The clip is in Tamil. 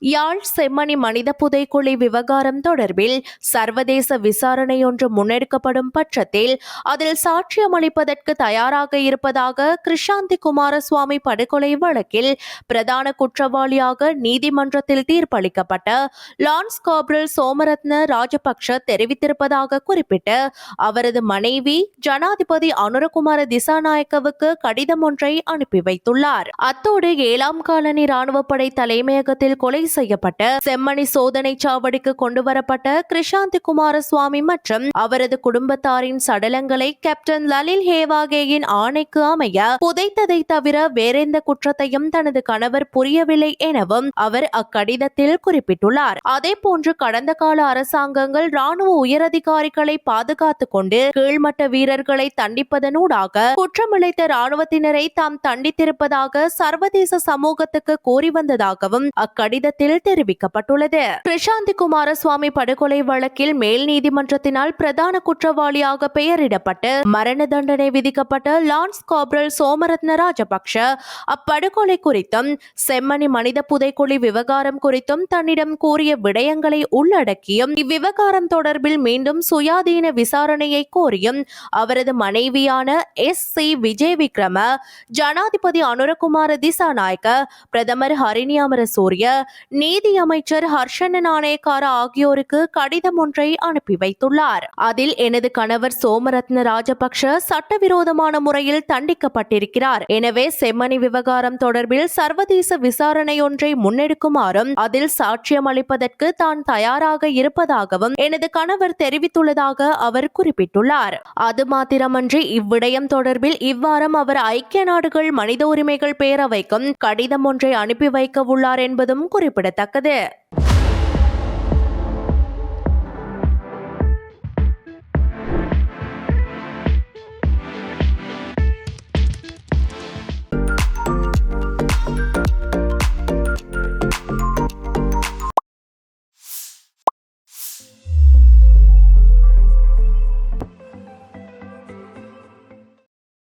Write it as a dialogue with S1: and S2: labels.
S1: யாழ் செம்மணி மனித புதைக்குழி விவகாரம் தொடர்பில் சர்வதேச விசாரணை ஒன்று முன்னெடுக்கப்படும் பட்சத்தில் அதில் சாட்சியம் அளிப்பதற்கு தயாராக இருப்பதாக கிருஷாந்தி குமாரசுவாமி படுகொலை வழக்கில் பிரதான குற்றவாளியாக நீதிமன்றத்தில் தீர்ப்பளிக்கப்பட்ட லான்ஸ் காப்ரல் சோமரத்ன ராஜபக்ஷ தெரிவித்திருப்பதாக குறிப்பிட்டு அவரது மனைவி ஜனாதிபதி அனுரகுமார திசாநாயக்கவுக்கு கடிதம் ஒன்றை அனுப்பி வைத்துள்ளார். அத்தோடு ஏழாம் காலனி ராணுவப்படை தலைமையகத்தில் கொலை செய்யப்பட்ட செம்மணி சோதனை சாவடிக்கு கொண்டு வரப்பட்ட குமாரசுவாமி மற்றும் அவரது குடும்பத்தாரின் சடலங்களை கேப்டன் லலில் ஹேவாகேயின் ஆணைக்கு அமைய புதைத்ததை தவிர வேறெந்த குற்றத்தையும் தனது கணவர் புரியவில்லை எனவும் அவர் அக்கடிதத்தில் குறிப்பிட்டுள்ளார். அதே போன்று கடந்த கால அரசாங்கங்கள் ராணுவ உயரதிகாரிகளை பாதுகாத்துக் கொண்டு கீழ்மட்ட வீரர்களை தண்டிப்பதனூடாக குற்றமிழைத்த ராணுவத்தினரை தாம் தண்டித்திருப்பதாக சர்வதேச சமூகத்துக்கு கூறி வந்ததாகவும் அக்கடிதத்தில் தெரிவிக்கப்பட்டுள்ளது. கிருஷாந்தி குமாரசுவாமி படுகொலை வழக்கில் மேல் நீதிமன்றத்தினால் பிரதான குற்றவாளியாக பெயரிடப்பட்டு மரண தண்டனை விதிக்கப்பட்ட லான்ஸ் காப்ரல் சோமரத்ன ராஜபக்ஷ அப்படுகொலை குறித்தும் செம்மணி மனித புதைக்குழி விவகாரம் குறித்தும் தன்னிடம் கூறிய விடயங்களை உள்ளடக்கியும் இவ்விவகாரம் தொடர்பில் மீண்டும் சுயாதீன விசாரணையை கோரியும் அவரது மனைவியான எஸ். சி. விஜய் விக்ரம ஜனாதிபதி அனுரகுமார திசாநாயக்க பிரதமர் ஹரிணி அமரசூரிய நீதி அமைச்சர் ஹர்ஷன நாணயக்கார ஆகியோருக்கு கடிதம் ஒன்றை அனுப்பி வைத்துள்ளார். அதில் எனது கணவர் சோமரத்ன ராஜபக்ஷ சட்டவிரோதமான முறையில் தண்டிக்கப்பட்டிருக்கிறார். எனவே செம்மணி விவகாரம் தொடர்பில் சர்வதேச விசாரணை ஒன்றை முன்னெடுக்குமாறும் அதில் சாட்சியம் அளிப்பதற்கு தான் தயாராக இருப்பதாகவும் எனது கணவர் தெரிவித்துள்ளதாக அவர் குறிப்பிட்டுள்ளார். அது மாத்திரமன்றி இவ்விடயம் தொடர்பில் இவ்வாரம் அவர் ஐக்கிய நாடுகள் மனித உரிமைகள் பேரவைக்கும் கடிதம் ஒன்றை அனுப்பி வைக்க உள்ளார் என்பதும் குறிப்பிட்டார் குறிப்பிடத்தக்கது